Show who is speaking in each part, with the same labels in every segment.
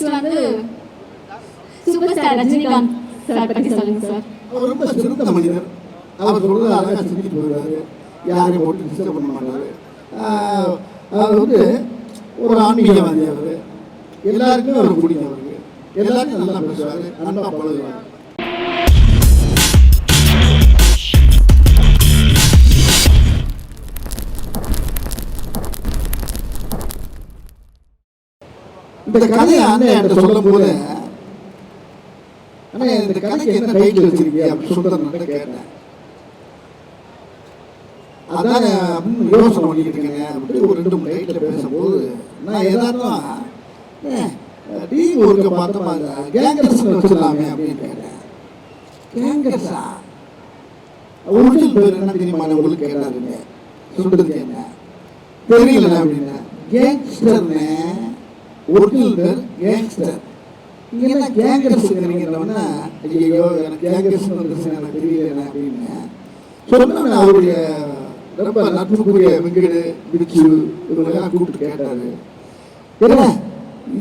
Speaker 1: Next வந்து super star Rajinikanth sir பற்றி சொல்லுங்க சார்
Speaker 2: அவர் ரொம்ப சிறந்த மனிதர். அவர் சொல்றது அழகாக செஞ்சுட்டு போயிடுவாரு யாரையும் போட்டு டிஸ்டர்ப் பண்ண மாட்டாரு. அவர் வந்து ஒரு ஆன்மீகவாதி அவர். எல்லாருக்குமே அவர் பிடிக்கும் அவருக்கு எல்லாருக்கும் நல்லா பேசுவார். நல்லா பழகுவார். இந்த கதையை அண்ணன் என்கிட்ட சொல்லும் போது அண்ணா இந்த கதைக்கு என்ன டைட்டில் வச்சிருக்கீங்க அப்படின்னு சொல்லிட்டு கேட்டேன். அதான் யோசனை பண்ணிட்டு இருக்கேங்க அப்படின்னு ஒரு ரெண்டு மூணு டைட்டில் பேசும்போது நான் எதார்த்தம் டீம் ஒர்க்கை பார்த்தோமா கேங்கர்ஸ் வச்சிடலாமே அப்படின்னு கேட்டேன். கேங்கர்ஸா? ஒரிஜினல் பேர் என்ன தெரியுமா உங்களுக்கு கேட்டாருங்க சொல்றதுக்கு என்ன தெரியல அப்படின்னு. கேங்ஸ்டர்னு ஒரிஜினல் பேர் கேங்ஸ்டர் இங்கே என்ன கேங்கர்ஸ்ங்கிறீங்கன்னா ஐயோ எனக்கு கேங்கர்ஸ் வந்துருச்சு எனக்கு தெரியல அப்படின்னு. சொன்ன அவருடைய ரொம்ப நட்புக்குரிய வெங்கடு பிடிச்சு இவங்களெல்லாம் கூப்பிட்டு கேட்டாரு. என்ன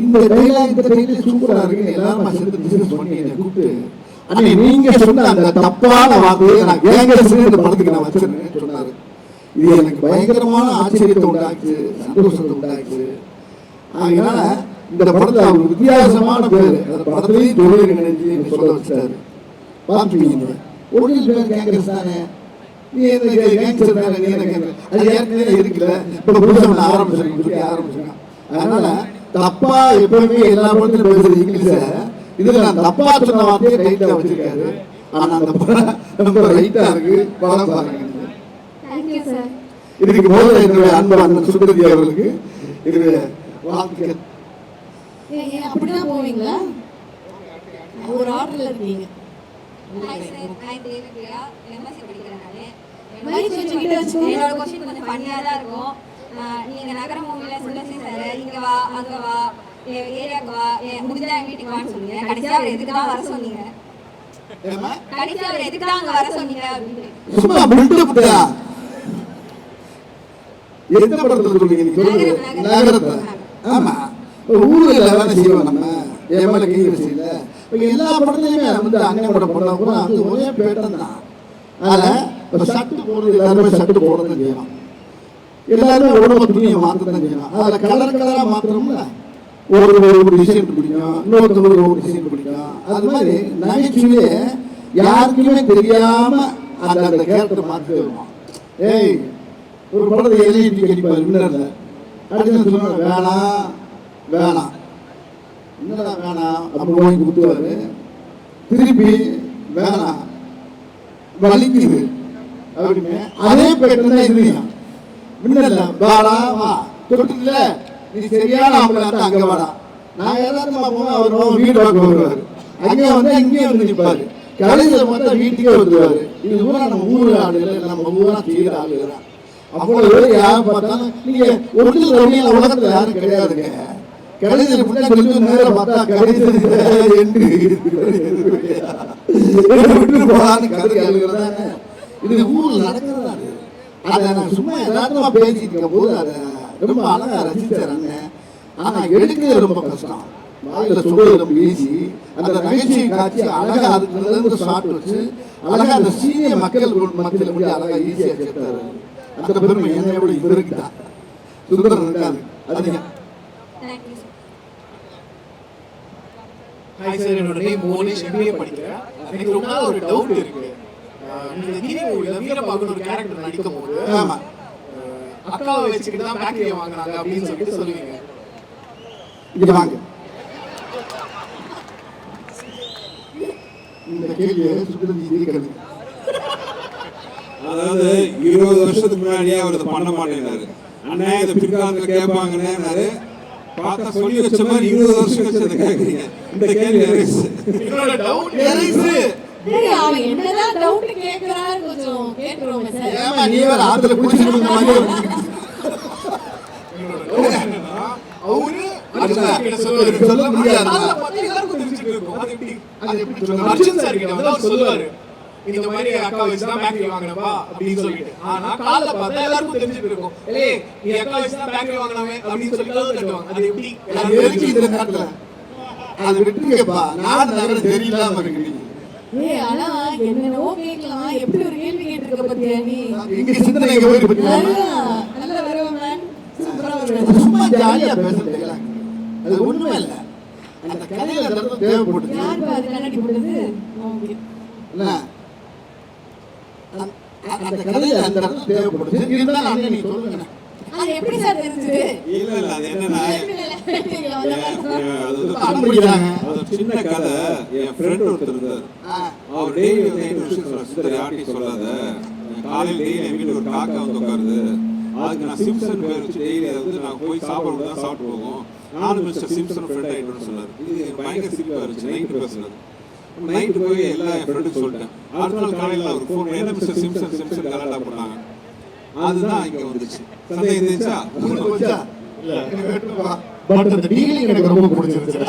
Speaker 2: இந்த டைலாக் இந்த டைலாக் சூப்பராக இருக்கு எல்லாரும் சேர்ந்து பிசினஸ் பண்ணி என்னை கூப்பிட்டு அண்ணே நீங்க சொன்ன அந்த தப்பான வார்த்தையை நான் கேங்கர்ஸ் இந்த படத்துக்கு நான் வச்சிருக்கேன் சொன்னாரு. இது எனக்கு பயங்கரமான ஆச்சரியத்தை உண்டாக்குச்சு சந்தோஷத்தை உண்டாக்குச்சு. அதனால இந்த படத்துல அவர் வித்தியாசமான பேர். அந்த படத்துலயும் தொழில் எனக்கு சொல்ல வச்சாரு. பார்த்துருக்கீங்க. ஒரிஜினல் பேர் கேங்கர்ஸ் தானே நீ என்ன கேங்ஸ்டர் தானே நீ என்ன கேங்கர் அது ஏற்கனவே இருக்குல்ல. இப்ப புதுசாக நான் ஆரம்பிச்சிருக்கேன் அதனால தப்பா எப்பவுமே எல்லா படத்திலும் பேசுறது இங்கிலீஷ இதுல நான் தப்பா சொன்ன வார்த்தையை ரைட்டா வச்சிருக்காரு. ஆனா அந்த படம் ரொம்ப ரைட்டா இருக்கு. படம் பாருங்க. இதுக்கு போது என்னுடைய அன்பு அண்ணன் சுந்தரதி அவர்களுக்கு இது வாழ்த்துக்கள்
Speaker 1: அப்படிதான் போவீங்களா? ஒரு ஆர்டர்ல இருக்கீங்க.
Speaker 3: என்னோட கொஸ்டின் கொஞ்சம் ஃபன்னியாக தான் இருக்கும். ஆஹ் நீங்க நகர சுந்தசி சார் இங்க வா அங்க வா. ஏரியாவுக்கு வா. முடிஞ்சா என் வீட்டுக்கு வான்னு சொன்னீங்க கடைசியா அவர் எதுக்கு தான் வர சொன்னீங்க? கடைசியா அவர் எதுக்கு தான் அங்க வர சொன்னீங்க? அப்படின்னு
Speaker 2: எந்த படத்துல சொல்லுங்க நகரத்தை. ஆமா. ஒரு ஊர்ல வேலை செய்வோம் நம்ம. எம்எல்ஏ கை வச்சு இப்ப எல்லா படத்துலயுமே வந்து அண்ணன் படம் கூட அது ஒரே பேட்டன் தான். அதனால இப்ப ஷர்ட் போடுறது எல்லாருமே ஷர்ட் போடுறது செய்யலாம். எல்லாருமே உடம்பு துணியை மாற்றத்தான் செய்யலாம். அதுல கலர் கலரா மாற்றணும்ல ஒரு ஒரு டிசைன் பிடிக்கும் இன்னொருத்தவங்களுக்கு ஒரு டிசைன் பிடிக்கும் அது மாதிரி நகைச்சுவையே யாருக்குமே தெரியாம அந்த அந்த கேரக்டர் மாற்றி ஏய் ஒரு படத்தை எழுதி கடிப்பாரு வின்னர்ல அடுத்து சொல்லுவாங்க வேணாம். வேணாம். என்னடா வேணாம் அப்படி வாங்கி கொடுத்துருவாரு. திருப்பி வேணாம் வலிக்குது. அப்படின்னு அதே பேட்டர் தான் இதுலையும் முன்னல்ல வாடா வா. தொட்டுல நீ சரியான ஆம்பளை இருந்தா அங்க வாடா. நான் ஏதாவது போனா அவர் வீடு பார்க்க வருவாரு. அங்கே வந்து இங்கேயும் வந்து நிற்பாரு கடைசியில் பார்த்தா வீட்டுக்கே வந்துருவாரு. இது பூரா நம்ம ஊர் ஆளு இல்லை நம்ம ஊரா செய்கிற ஆளு அவ்வளவு பேர் யார் பார்த்தாலும் நீங்க ஒரிஜினல் ரவுடியில் உலகத்துல யாரும் கிடையாதுங்க. கடைசியில் முன்னாடி சொல்லி நேரம் பார்த்தா கடைசியில் என்று விட்டு போகான்னு கதை கேளுங்கிறதானே இது ஊரில் நடக்கிறதா அது? அதை நான் சும்மா யதார்த்தமா பேசிட்டு இருக்கும் போது அதை ரொம்ப அழகா ரசிச்சார் அண்ணன் ஆனா எடுக்கிறது ரொம்ப கஷ்டம். வாயில சொல்றது ரொம்ப ஈஸி அந்த நகைச்சுவை காட்சி அழகா அதுக்குள்ள இருந்து ஷார்ட் வச்சு அழகா அந்த சீனிய மக்கள் மத்தியில் கூட அழகா ஈஸியா சேர்த்தாரு அந்த பெருமை என்னை விட இவருக்கு தான் சுந்தரம் இருக்காது அதிகம்
Speaker 3: thank you sir
Speaker 4: hi sir என்னோட நேம் மோனிஷ் எம்பிஏ படிக்கிறேன். எனக்கு ரொம்ப நாள் ஒரு டவுட் இருக்கு. நீங்க கிரி மூவில ஒரு கேரக்டர் நடிக்கும் போது
Speaker 2: ஆமா
Speaker 4: அக்காவை வச்சுக்கிட்டு தான் பேக்கரியை வாங்குனாங்க அப்படின்னு சொல்லிட்டு சொல்லுவீங்க.
Speaker 2: இங்க வாங்க. இந்த கேள்வியை சுந்தரம் கேட்கறது
Speaker 5: அதாவது இருபது வருஷத்துக்கு முன்னாடியே அவர் இதை பண்ண மாட்டேங்கிறாரு. அண்ணே இதை பிற்காலத்தில் கேட்பாங்கன்னாரு பார்த்தா சொல்லி வச்ச மாதிரி இருபது வருஷம் கழிச்சு அதை கேட்குறீங்க. இந்த கேள்வி
Speaker 4: அவரு
Speaker 2: சொல்ல முடியாது.
Speaker 4: காலைல பார்த்தா எல்லாருக்கும் தெரிஞ்சுட்டு இருக்கும். அது எப்படி
Speaker 2: அது எப்படி சொல்ல
Speaker 4: அர்ஜுன் சார் கிட்ட வந்து அவர் சொல்லுவாரு. இந்த மாதிரி அக்கா வச்சு தான் பேக்கரி வாங்கினப்பா அப்படின்னு சொல்லிட்டு. ஆனா காலைல பார்த்தா எல்லாருக்கும் தெரிஞ்சுட்டு இருக்கும். ஏய் நீ அக்கா வச்சு தான் பேக்கரி வாங்கினாமே அப்படின்னு சொல்லி கதவு தட்டுவாங்க அது எப்படி?
Speaker 2: எதுக்கு இந்த நேரத்துல அது விட்டுருக்கப்பா நாடு நகரம் சரியில்லாம இருக்கு நீங்க
Speaker 1: ஏய் ஆனா என்னென்னவோ கேட்கலாம் எப்படி ஒரு கேள்வி கேட்டிருக்க பத்தியா நீ?
Speaker 2: எங்க சிந்தனை எங்க போயிட்டு பத்தியா
Speaker 1: ஆ, நல்ல வருவன் சூப்பரா வருவன்.
Speaker 2: சும்மா ஜாலியா பேசுறது அது ஒண்ணுமே இல்ல. அந்த கதையில
Speaker 1: யார் கண்ணாடி ஓகே
Speaker 2: அந்த- அந்த கதையில அந்த இடத்துல தேவைப்படுது. இருந்தாலும் அண்ணன் நீங்க சொல்லுங்க.
Speaker 1: அது எப்படி சார் தெரிஞ்சது?
Speaker 5: இல்ல இல்ல அது என்னன்னா அது வந்து அது சின்ன கதை. என் ஃப்ரெண்ட் ஒருத்தர் இருந்தார். அவர் டெய்லி வந்து என்கிட்ட விஷயம் சொல்றாரு சித்தர் யார்ட்டையும் சொல்லாத. காலையில் டெய்லி என் வீட்டுல ஒரு காக்கா வந்து உட்காருது. அதுக்கு நான் சிம்சன் பேர் வச்சு டெய்லி அதை வந்து நான் போய் சாப்பிட தான் சாப்பிட்டு போவோம். நானும் மிஸ்டர் சிம்சன் ஃப்ரெண்ட் ஆகிட்டோம்னு சொன்னார். இது பயங்கர சிரிப்பாக இருந்துச்சு. நைட்டு பேசுனது நைட்டு போய் எல்லா ஃப்ரெண்டுக்கு சொல்லிட்டேன். அடுத்த நாள் காலையில் அவர் ஃபோன் என்ன மிஸ்டர் சிம்சன் சிம்சன் கலாட்டா பண்ணாங்க அதுதான் இங்க வந்துச்சு. சந்தேகம் இருந்துச்சா?
Speaker 2: வெட்டுப்பா. பட் அந்த டீலிங் எனக்கு ரொம்ப பிடிச்சிருச்சு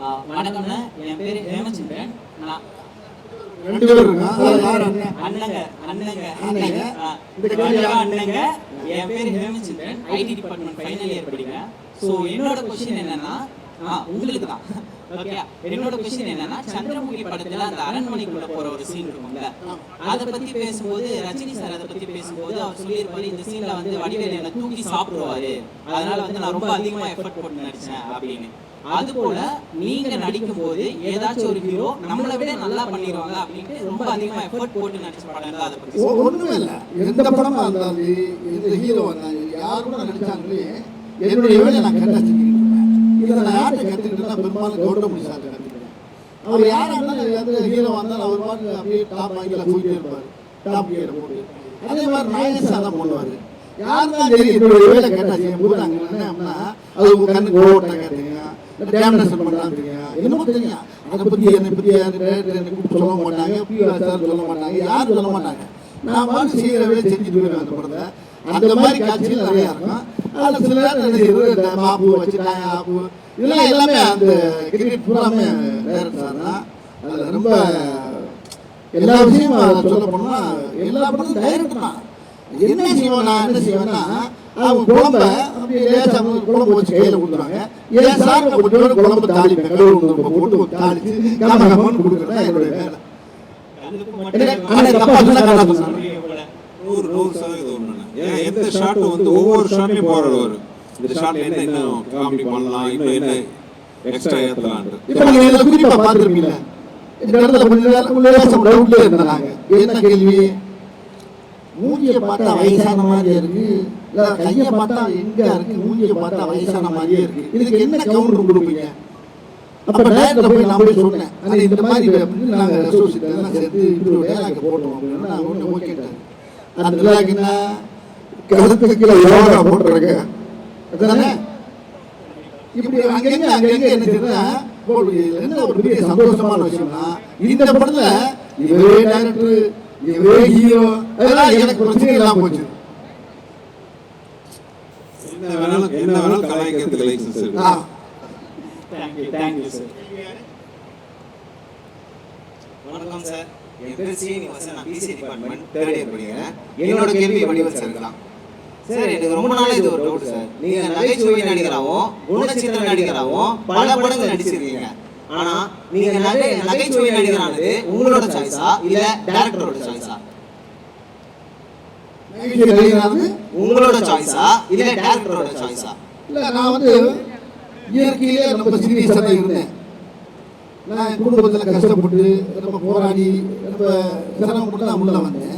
Speaker 6: ஆ, வணக்கம்ண்ணே. என் பேரு ஹேமச்சந்திரன். நான்
Speaker 2: ரெண்டு பேர்
Speaker 6: வணக்கம் அண்ணங்க. என் பேரு Hemachandran. IT department final year படிக்கிறேன். ஸோ என்னோட கொஸ்டின் என்னன்னா ஆ, உங்களுக்கு தான். ஓகே என்னோட கொஸ்டின் என்னன்னா சந்திரமுகி படத்துல அந்த அரண்மனைக்குள்ள போற ஒரு சீன் இருக்கும்ல. அதை பத்தி பேசும்போது ரஜினி சார் அதை பத்தி பேசும்போது அவர் சொல்லியிருப்பாரு இந்த சீன்ல வந்து வடிவேல் என்ன தூக்கி சாப்பிடுவாரு. அதனால வந்து நான் ரொம்ப அதிகமா எஃபர்ட் போட்டு நடிச்சேன் அப்படின்னு. அது போல நீங்க நடிக்கும் போது ஏதாச்சும் ஒரு ஹீரோ நம்மளை விட நல்லா பண்ணிடுவாங்க அப்படின்ட்டு ரொம்ப அதிகமா எஃபர்ட் போட்டு நடிச்ச படம் தான் அதை பத்தி
Speaker 2: ஒண்ணுமே இல்ல எந்த படமா இருந்தாலும் எந்த ஹீரோ யார் கூட நடிச்சாங்களே என்னுடைய வேலையை நான் கரெக்டாக செஞ்சுக்கிட்டு இருப்பேன் இதை நான் யார்கிட்ட கற்றுக்கிட்டேன்னா பெரும்பாலும் கௌதமணி சார் கற்றுக்கிட்டேன் அவர் யாரா இருந்தாலும் எந்த ஹீரோ வந்தாலும் அவர் பாட்டு அப்படியே டாப் ஆங்கில போயிட்டே இருப்பார். டாப் கியர் போட்டு. அதே மாதிரி நாயகன் சார் தான் பண்ணுவார் யாருதான் சரி என்னுடைய வேலை கரெக்டாக செய்யும் போது நாங்கள் என்ன அப்படின்னா அது உங்க கண்ணுக்கு ஓட்ட கேட்டீங்க டேமினேஷன் பண்ணலான்றீங்க என்னமோ தெரியும் அதை பற்றி என்னை பற்றி கூப்பிட்டு சொல்ல மாட்டாங்க. பிஆர் சார் சொல்ல மாட்டாங்க. யாரும் சொல்ல மாட்டாங்க நான் மாதிரி செய்கிற வேலை செஞ்சுட்டு போயிருவேன் அந்த படத்தை அந்த மாதிரி காட்சிகள் நிறையா இருக்கும் அதில் சில நேரம் என்ன செய்யுது இந்த மாப்பு வச்சுட்டாங்க ஆப்பு இதெல்லாம் எல்லாமே அந்த கிரிக்கெட் பூராமே டேரக்டர் சார் தான் அதில் ரொம்ப எல்லா விஷயமும் சொல்ல போனோம்னா எல்லா படமும் டைரக்டர் தான் என்ன செய்வேன் நான் என்ன செய்வேன்னா அவங்க குழம்ப அப்படியே லேசா வந்து குழம்பு வச்சு கையில் கொடுக்குறாங்க ஏன் சார் கொஞ்சோண்டு குழம்பு தாளிப்பேன் கடவுள் போட்டு தாளிச்சு கம கமன்னு கொடுக்குறதா என்னுடைய வேலை.
Speaker 5: நூறு நூறு எந்த ஷாட்டும் வந்து ஒவ்வொரு ஷாட்லயும் போராடு வரும் இந்த ஷாட்ல என்ன இன்னும் காமெடி பண்ணலாம் இன்னும் என்ன எக்ஸ்ட்ரா ஏத்தலான்ட்டு
Speaker 2: இப்ப நீங்க இதுல குறிப்பா பார்த்திருப்பீங்க? இந்த இடத்துல கொஞ்ச நேரம் உள்ள லேசம் டவுட்ல இருந்தாங்க. என்ன கேள்வி? மூஞ்சிய பார்த்தா வயசான மாதிரியே இருக்கு. இல்ல கைய பார்த்தா எங்க இருக்கு? மூஞ்சிய பார்த்தா வயசான மாதிரியே இருக்கு? இதுக்கு என்ன கவுண்டர் கொடுப்பீங்க? அப்ப டேரக்டர் போய் நான் போய் சொன்னேன். ஆனா இந்த மாதிரி அப்படின்னு நாங்க அசோசியேட் எல்லாம் சேர்த்து இப்படி ஒரு டேலாக் போட்டோம் அப்படின்னா நான் ஒண்ணு ஓகேட்டாரு அந்த டேலாக் என்ன கருத்துக்கு கீழே யோகா போட்டுருக்க. இப்படி அங்கங்க அங்கங்க என்ன ஒரு பெரிய சந்தோஷமான விஷயம்னா இந்த படத்துல இவரே டைரக்டர் இவரே ஹீரோ அதெல்லாம் எனக்கு பிரச்சனை இல்லாம போச்சு.
Speaker 5: என்ன வேணாலும் என்ன வேணாலும் கலாய்க்கிறதுக்கு லைசன்ஸ் இருக்கு.
Speaker 6: Thank you thank you sir
Speaker 7: வணக்கம் சார் என் பேர் சீனிவாசன் நான் பிசி டிபார்ட்மெண்ட் தேர்ட் இயர் படிக்கிறேன். என்னோட கேள்வி வடிவல் சார் தான். சார் எனக்கு ரொம்ப நாளா இது ஒரு டவுட் சார். நீங்க நகைச்சுவை நடிகராகவும் குணச்சித்திர நடிகராகவும் பல படங்கள் நடிச்சிருக்கீங்க. ஆனா நீங்க நகை நகைச்சுவை நடிகரானது உங்களோட சாய்ஸா இல்ல டேரக்டரோட சாய்ஸா உங்களோட சாய்ஸா இல்ல டேரக்டரோட சாய்ஸா
Speaker 2: இல்ல நான் வந்து இயற்கையிலே ரொம்ப சீரியஸாக தான் இருந்தேன். நான் என் குடும்பத்தில் கஷ்டப்பட்டு ரொம்ப போராடி ரொம்ப சிரமப்பட்டு நான் உள்ள வந்தேன்.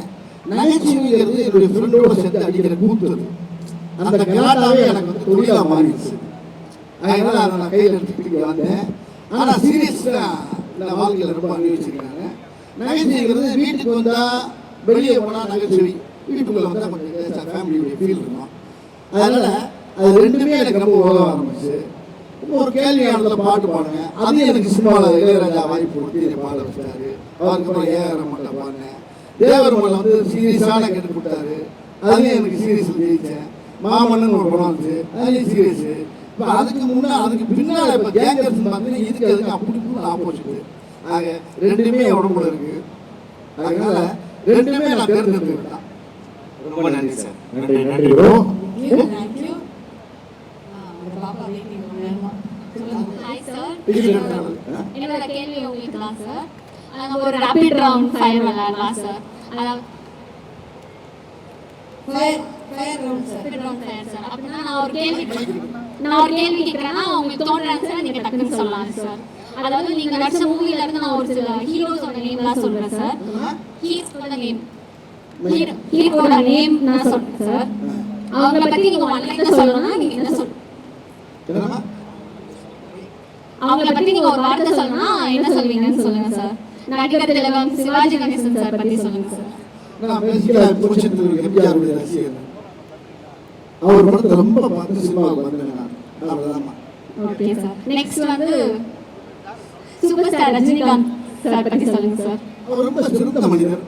Speaker 2: நகைச்சுவைங்கிறது என்னுடைய ஃப்ரெண்டோட சேர்ந்து அடிக்கிற கூத்து அந்த கலாட்டாவே எனக்கு வந்து தொழிலாக மாறிடுச்சு. அதனால அதை நான் கையில் எடுத்துக்கிட்டு இங்க வந்தேன். ஆனால் சீரியஸாக இந்த வாழ்க்கையில் ரொம்ப அனுபவிச்சிருக்காங்க நகைச்சுவைங்கிறது வீட்டுக்கு வந்தால் வெளியே போனால் நகைச்சுவை. வீட்டுக்குள்ளே வந்தால் கொஞ்சம் ஃபேமிலியுடைய ஃபீல் இருக்கும். அதனால் அது ரெண்டுமே எனக்கு ரொம்ப உதவ ஆரம்பிச்சு. இப்போ ஒரு கேள்வி பாட்டு பாடுங்க அது எனக்கு சினிமாவில் இளையராஜா வாய்ப்பு கொடுத்து என்னை பாட வச்சாரு. அவருக்கு அப்புறம் ஏஆர் ரமன்ல பாடினேன். தேவருமலை வந்து சீரியஸான கேட்டு கொடுத்தாரு. அதுலேயும் எனக்கு சீரியஸ் ஜெயித்தேன் மாமன்னன் ஒரு படம் இருந்துச்சு அதுலேயும் சீரியஸு. இப்போ அதுக்கு முன்னே அதுக்கு பின்னால் இப்போ கேங்கர்ஸ் பார்த்தீங்கன்னா இதுக்கு அதுக்கு அப்படி ஆப்போசிட் ஆக ரெண்டுமே உடம்புல இருக்கு. அதனால ரெண்டுமே நான் தேர்ந்தெடுத்துக்கிட்டேன்.
Speaker 7: ரொம்ப நன்றி சார்.
Speaker 2: நன்றி நன்றி ப்ரோ
Speaker 1: என்னோட சார் நாங்க ஒரு ரேபிட் ரவுண்ட் ஃபயர் விளையாடலாம் சார் அதாவது
Speaker 3: fire fire round sir
Speaker 1: rapid round fire sir அப்படின்னா நான் ஒரு கேள்வி நான் ஒரு கேள்வி கேட்குறேன்னா உங்களுக்கு தோன்ற ஆன்சர் நீங்க டக்குன்னு சொல்லலாம் சார் அதாவது நீங்க நடிச்ச மூவில இருந்து நான் ஒரு சில ஹீரோஸோட நேம் தான் சொல்றேன் சார் ஹீரோட நேம் ஹீரோட நேம் நான் சொல்றேன் சார் அவங்கள பத்தி நீங்க ஒன் லைன்ல சொல்லணும்னா நீங்க என்ன சொல்
Speaker 2: என்னம்மா?
Speaker 1: அவங்கள பத்தி நீங்க ஒரு வார்த்தை சொல்லணும்னா என்ன சொல்வீங்கன்னு சொல்லுங்க சார் நடிகர் திலகம் சிவாஜி கணேசன் சார் பத்தி சொல்லுங்க சார்.
Speaker 2: நான் எம்ஜிஆருடைய ரசிகர். அவர் படத்தை ரொம்ப பார்த்து சினிமாவுக்கு வந்தேன் நான் அவ்வளோதாம்மா
Speaker 1: ஓகே சார். நெக்ஸ்ட் வந்து சூப்பர் ஸ்டார் ரஜினிகாந்த் சார் பத்தி சொல்லுங்க சார்.
Speaker 2: அவர் ரொம்ப சிறந்த மனிதர்.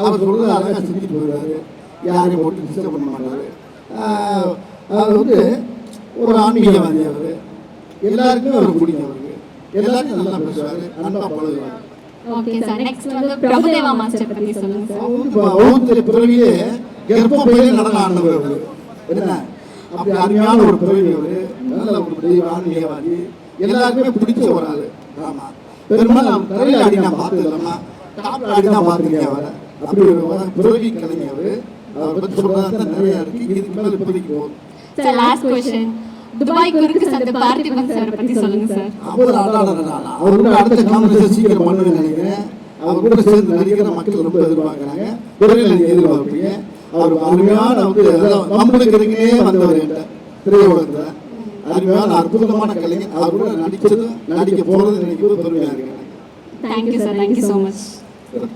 Speaker 2: அவர் சொல்றது அழகாக செஞ்சுட்டு போயிடுவாரு யாரையும் போட்டு டிஸ்டர்ப் பண்ண மாட்டாரு. அவர் வந்து ஒரு ஆன்மீகவாதி அவர். எல்லாருக்குமே அவர் பிடிக்கும் அவருக்கு. எல்லாருக்கும் நல்லா பேசுவார். அன்பா பழகுவார்.
Speaker 1: ஓகே சார் நெக்ஸ்ட் வந்து பிரபுதேவா மாஸ்டர் பத்தி சொல்லுங்க சார்
Speaker 2: பிறவியே என்ன அப்படி அருமையான ஒரு பிறவி அவர். நல்ல ஒரு தெய்வ ஆன்மீகவாதி எல்லாருக்குமே பிடிச்ச ஒரு ஆள். ஆமா. பெரும்பாலும் ஆடி நான் பார்த்ததில்லம்மா. டாப்ல ஆடி தான் பார்த்துருக்கேன் அவரை. அப்படி ஒரு வ- பிறவி கலைஞர் அவர். அவரை பற்றி சொல்றதா நிறைய இருக்கு. இதுக்கு மேலே இப்போதைக்கு போதும்
Speaker 1: சார் லாஸ்ட் கொஸ்டின் துபாய் குறுக்கு சந்தை பார்த்திபன் சார் பத்தி சொல்லுங்க சார்.
Speaker 2: அவர் கூட அடுத்த காங்கிரஸ் சீக்கிரம் பண்ணுவேன்னு நினைக்கிறேன். அவர் கூட சேர்ந்து நடிக்கிற மக்கள் ரொம்ப எதிர்பார்க்குறாங்க. விரைவில் நீங்க எதிர்பார்ப்பீங்க. அவர் அருமையான வந்து நம்மளுக்கு இருக்கே வந்தவர் திரையுலகத்தில். அருமையான அற்புதமான கலைஞர். அவர் கூட நடிச்சதும் நடிக்க போறது நினைக்கிறது பெருமையாக இருக்கு. எனக்கு.
Speaker 1: Thank you sir thank you so much